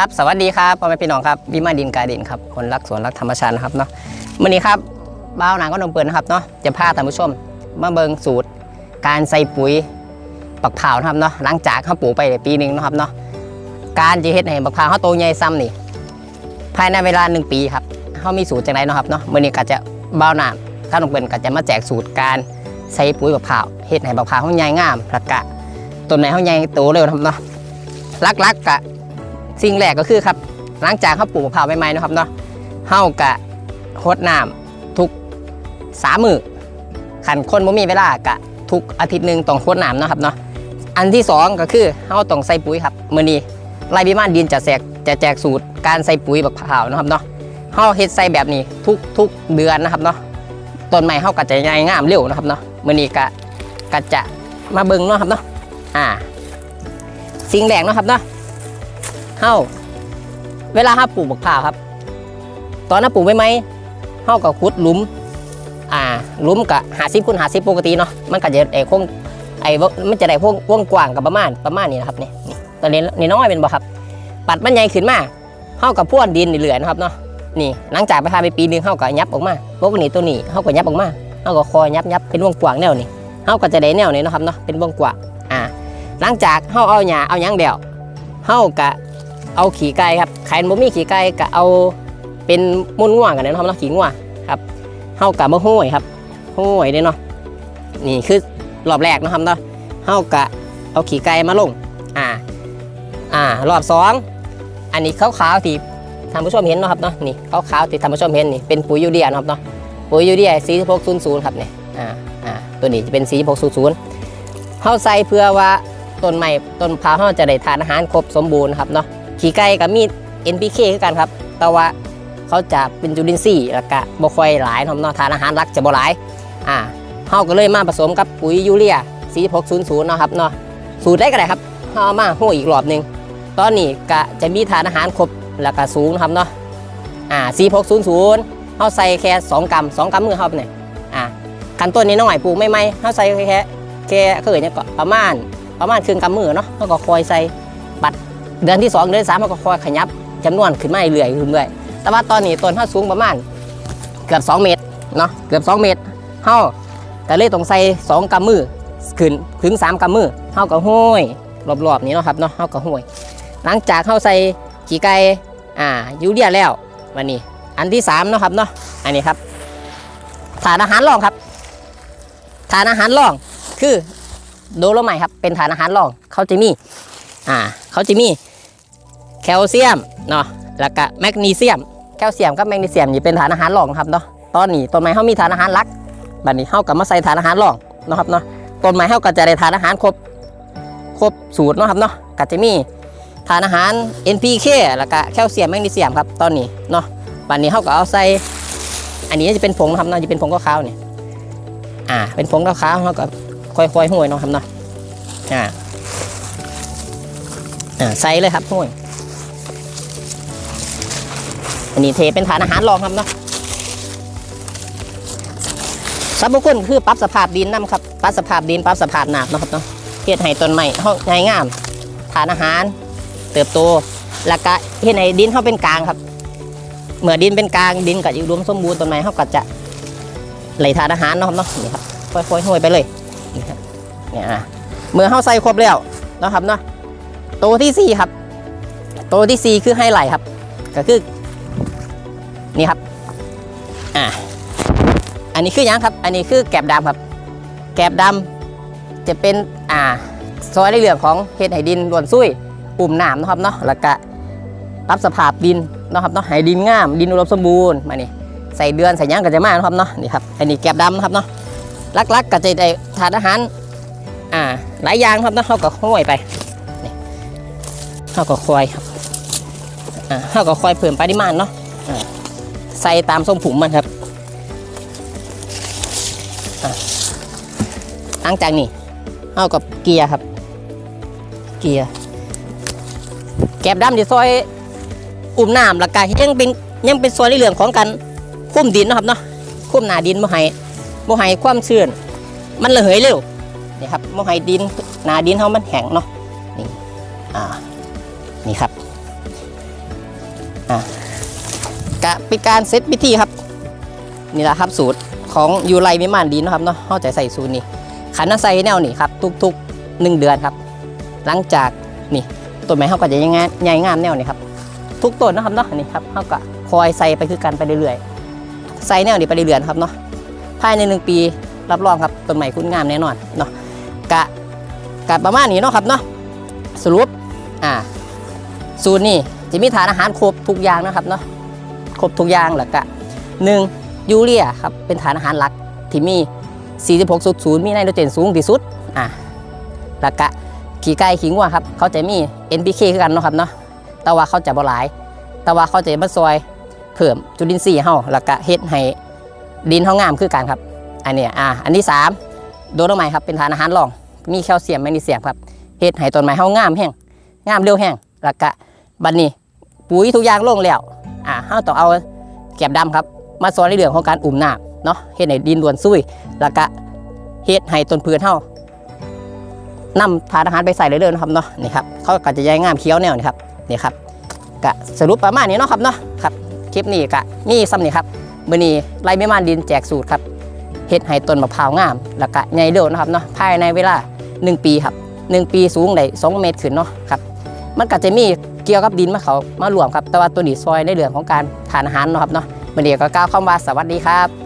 ครับสวัสดีครับพ่อแม่พี่น้องครับวิมาดินกาดินครับคนรักสวนรักธรรมชาตินะครับเนาะวันนี้ครับบ้าวหนังก็นมเปิดนะครับเนาะจะพาท่านผู้ชมมาเบิงสูตร การใส่ปุ๋ยปักเผานะครับเนาะหลังจากเขาปลูกไปได้ปีหนึ่งนะครับเนาะการจะเฮ็ดให้ปักเผาเขาโตใหญ่ซ้ำนี่ภายในเวลาหนึ่งปีครับเขามีสูตรจากไหนนะครับเนาะวันนี้ก็จะบ้าวหนังข้านมเปิดก็จะมาแจกสูตรการใส่ปุ๋ยปักเผาเฮ็ดให้ปักเผาเขาใหญ่งามแล้วก็ต้นไหนเขาใหญ่โตเร็วนะครับเนาะลักๆกะ สิ่งแรกก็คือครับหลังจากเขาปลูกมะพร้าวใหม่ๆนะครับเนาะเฮากะรดน้ำทุกสามมือขันคนบ่มีเวลากะทุกอาทิตย์หนึ่งต้องรดน้ำนะครับเนาะอันที่สองก็คือเฮาต้องใส่ปุ๋ยครับมื้อนี้ไรบิมานดินจะแจกจะแจกสูตรการใส่ปุ๋ยบักพร้าวนะครับเนาะเฮาเฮ็ดใส่แบบนี้ทุกทุกเดือนนะครับเนาะต้นไม้เฮาก็จะใหญ่งามเร็วนะครับเนาะมื้อนี้ก็ก็จะมาเบิ่งเนาะครับเนาะอ่าสิ่งแรกเนาะครับเนาะ เฮาเวลาเฮาปลูกบักพร้าวครับ ตอนนั้นปลูกไว้ไหมเฮาก็ขุดหลุม อ่าหลุมกับหาซิคูณหาซิปกติเนาะมันก็จะไอ้คงไอ้วงมันจะได้พวงวงกว้างกับประมาณประมาณนี้นะครับนี่ตอนนี้นี่น้อยเป็นบ่ครับ ปัดมันใหญ่ขึ้นมาเฮากับพ่วนดินเหลือนะครับเนาะนี่หลังจากไปทาไปปีหนึงเฮาก็ยับออกมาพวกนี้ตัวนี้เฮาก็ยับออกมาเฮาก็คอยยับยับเป็นวงกว้างแนวนี้เฮาก็จะได้แนวนี้นะครับเนาะเป็นวงกว้างอ่าหลังจากเฮาเอาหญ้าเอาหยังเดียวเฮาก็ เอาขี่ไก่ครับใครบ่มีขี่ไก่ก็เอาเป็นมูลง่วงกันนะครับเนาะขี่ง่วงครับเฮากะมาห้วยครับห้วยเด้เนาะนี่คือรอบแรกนะครับเนาะเฮากะเอาขี่ไก่มาลงอ่าอ่ารอบสองอันนี้ขาวๆที่ท่านผู้ชมเห็นเนาะครับเนาะนี่ขาวๆที่ท่านผู้ชมเห็นนี่เป็นปุ๋ยยูเรียนะครับเนาะปุ๋ยยูเรียสี1600ครับเนี่ยอ่าอ่าตัวนี้จะเป็นสี1600เฮาใส่เพื่อว่าต้นไม้ต้นพร้าวเฮาจะได้ทานอาหารครบสมบูรณ์ครับเนาะ ขี่ไก่กับมีด NPK คือกันครับ แต่ว่าเขาจะเป็นจุลินทรีย์แล้วก็บ่ค่อยหลายเนาะเนาะทานอาหารหลักจะบ่หลายอ่าเฮาก็เลยมาผสมกับปุ๋ยยูเรีย4600เนาะครับเนาะสูตรได้ก็ได้ครับเฮาเอามาหู้อีกรอบหนึง ตอนนี้ก็จะมีทานอาหารครบแล้วก็สูงนะครับเนาะอ่า4600เฮาใส่แค่ 2กรัม2กรัมมือเฮาเนี่ยอ่าขั้นต้นนี้น้อยปลูกไม่ไม่เฮาใส่แค่แค่เคยเนี่ยก็ประมาณประมาณครึ่งกำมือเนาะเฮาก็คอยใส่ เดือนที่ 2 เดือนสามมันก็ค่อยขยับจำนวนขึ้นมาเรื่อยๆขึ้นเรื่อยแต่ว่าตอนนี้ต้นเฮาสูงประมาณเกือบ 2 เมตรเนาะเกือบ 2 เมตรเฮาก็เลยต้องใส่2กำมือขึ้นถึง3กำมือเฮาก็ห้อยรอบๆนี้เนาะครับเนาะเฮาก็ห้อยหลังจากเฮาใส่ขี้ไก่อ่ายูเรียแล้ววันนี้ อันที่3เนาะครับเนาะอันนี้ครับฐานอาหารรองครับฐานอาหารรองคือโดโลไมครับเป็นฐานอาหารรองเขาจะมีอ่า เขาจะมีแคลเซียมเนาะแล้วก็แมกนีเซียม แคลเซียมกับแมกนีเซียมนี่เป็นฐานอาหารรองครับเนาะตอนนี้ต้นไม้เขามีฐานอาหารหลักบัดนี้เขากับมาใส่ฐานอาหารรองเนาะครับเนาะต้นไม้เขาก็จะได้ฐานอาหารครบครบสูตรเนาะครับเนาะก็จะมีฐานอาหาร NPK แล้วก็แคลเซียมแมกนีเซียมครับตอนนี้เนาะบัดนี้เขาก็เอาใส่อันนี้จะเป็นผงนะครับเนาะจะเป็นผงขาวๆเนี่ยอ่าเป็นผงขาวๆเขาก็ค่อยๆห้วยเนาะครับเนาะอ่า อ่าใส่เลยครับห้วยอันนี้เทเป็นฐานอาหารรองครับเนาะสับบุคุณคือปรับสภาพดินนํครับปรับสภาพดินปรับสภาพน้ำนาะครับเนาะเฮ็ดให้ต้นไม้ห้องงามฐานอาหาร เติบโตแล้วก็เฮ็ดให้ดินเขาเป็นกลางครับ เมื่อดินเป็นกลางดินก็จะอุดมสมบูรณ์ต้นไม้เขาก็จะไหลทานอาหารนะครับเนาะนี่ครับค่อยๆห้วยไปเลยนี่ครับเนี่ยเมื่อเขาใส่ครบแล้วนะครับเนาะ ตัวที่สี่ครับ ตัวที่สี่คือไฮไลท์ครับ ก็คือนี่ครับอ่าอันนี้คือยังครับ อันนี้คือแกบดำครับ แกบดำจะเป็นอ่าซอยในเรื่องของเห็ดให้ดินล้วนซุยปุ่มหนามนะครับเนาะแล้วก็ปรับสภาพดินนะครับเนาะให้ดินงาม ดินอุดมสมบูรณ์มานี่ใส่เดือนใส่ยังก็จะมากนะครับเนาะนี่ครับอันนี้แกบดำนะครับเนาะลักๆก็จะได้ทานอาหารอ่าหลายอย่างครับเนาะเขาก็ห้อยไป เขาก็คอยครับอ่าเขาก็คอยเพิ่มปริมาณเนาะอ่าใส่ตามทรงผุมมันครับหลังจากนี้เขากับเกียร์ครับ เกียร์แกบดำที่ซอยอุ่มน้ำแล้วก็ยังเป็นยังเป็นซอยในเรื่องของการคุ้มดินนะครับเนาะคุ้มหนาดินบ่ให้บ่ให้ความชื้นมันระเหยเร็วนี่ครับบ่ให้ดินหนาดินเขามันแห้งเนาะนี่อ่า นี่ครับอะกะเป็นการเซตพิธีครับ นี่แหละครับสูตรของยูไรมิมานดีเนาะครับเนาะเข้าใจใส่สูตรนี้ขันใส่แนวนี่ครับทุกๆหนึ่งเดือนครับ หลังจากนี่ต้นไม้เขาก็จะยังไงใหญ่งามแนวนี่ครับ ทุกต้นนะครับเนาะนี่ครับเขาก็คอยใส่ไปคือกันไปเรื่อยๆใส่แนวนี้ไปเรื่อยๆครับเนาะภายในหนึ่งปีรับรองครับต้นไม้คุณงามแน่นอนเนาะกะกะประมาณนี้เนาะครับเนาะสรุปอ่า สูตรนี่จะมีฐานอาหารครบทุกอย่างนะครับเนาะครบทุกอย่างแล้วก็หนึ่งยูเรียครับเป็นฐานอาหารหลักที่มี 46.0 มีไนโตรเจนสูงที่สุดอ่าแล้วก็ขี่ไก่ขี่งัวครับเขาจะมี NPK คือกันเนาะครับเนาะแต่ว่าเขาจะบ่หลาย แต่ว่าเขาจะมาซอยเพิ่มจุลินทรีย์เฮาแล้วก็เฮ็ดให้ดินเฮางามคือกันครับอันเนี้ยอ่าอันที่3โดนไม้ครับเป็นทานอาหารรอง มีแคลเซียมแมกนีเซียมครับเฮ็ดให้ต้นไม้เฮางามแห้งงามเร็วแห้งแล้วก็ บัดนี้ปุ๋ยทุกอย่างลงแล้วอ่าเฮาต้องเอาแกบดำครับ มาซอยในเรื่องของการอุ่มน้ำเนาะเฮ็ดให้ดินด่วนซุยแล้วก็เฮ็ดให้ต้นพืชเฮานำทานอาหารไปใส่เลยเด้อนะครับเนาะนี่ครับเขาก็จะย้ายงามเคี้ยวแนวนี่ครับนี่ครับกะสรุปประมาณนี้เนาะครับเนาะครับคลิปนี้กะมี่ซ้ำนี่ครับมื้อนี้ไล่ไม่มานดินแจกสูตรครับเฮ็ดให้ต้นมะพร้าวงาม แล้วก็ใหญ่เร็วนะครับเนาะภายในเวลา 1 ปีครับ 1 ปีสูงได้2เมตรขึ้นเนาะครับมันก็จะมี เกี่ยวกับดินมาเขามารวมครับ แต่ว่าตัวนี้ซอยในเรื่องของการทานอาหารเนาะครับเนาะวันนี้ก็กล่าวคำว่าสวัสดีครับ